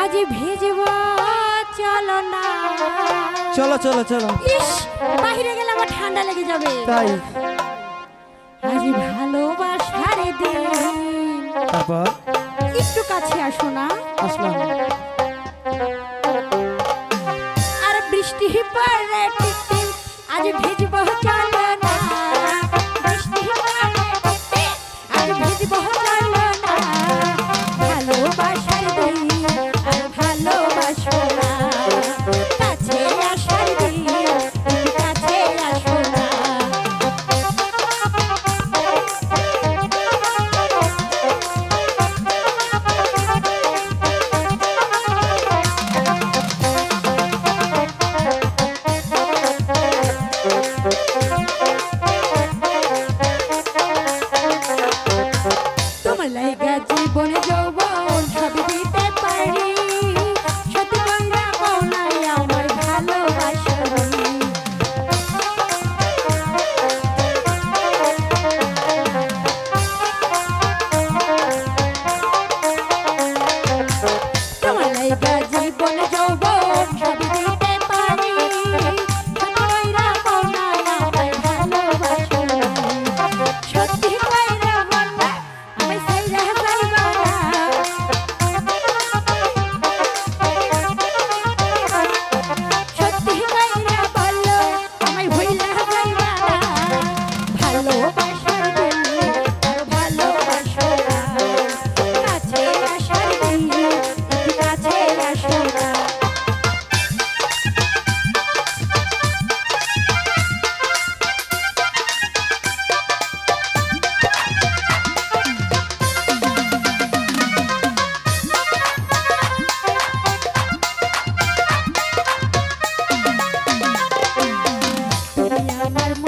আজ ভেজব চলো না। চলো চলো চলো। ইস বাইরে গেলে আমার ঠান্ডা লেগে যাবে। তাই। আজ ভালোবাসার দিন। তারপর? একটু কাছে আসো না। আসলাম। আর বৃষ্টি পড়ে আজ ভেজব জীবন যৌবন সবই দিতে পারি। কইরা কোনা আমায় ভালোবাসো। সত্যি কইরা মনটা আমায় সাইরা যাইবা সত্যি কইরা বলল আমায় ভুইলা যাইবা ভালোবাসো Amar muito.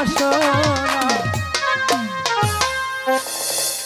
আসো না।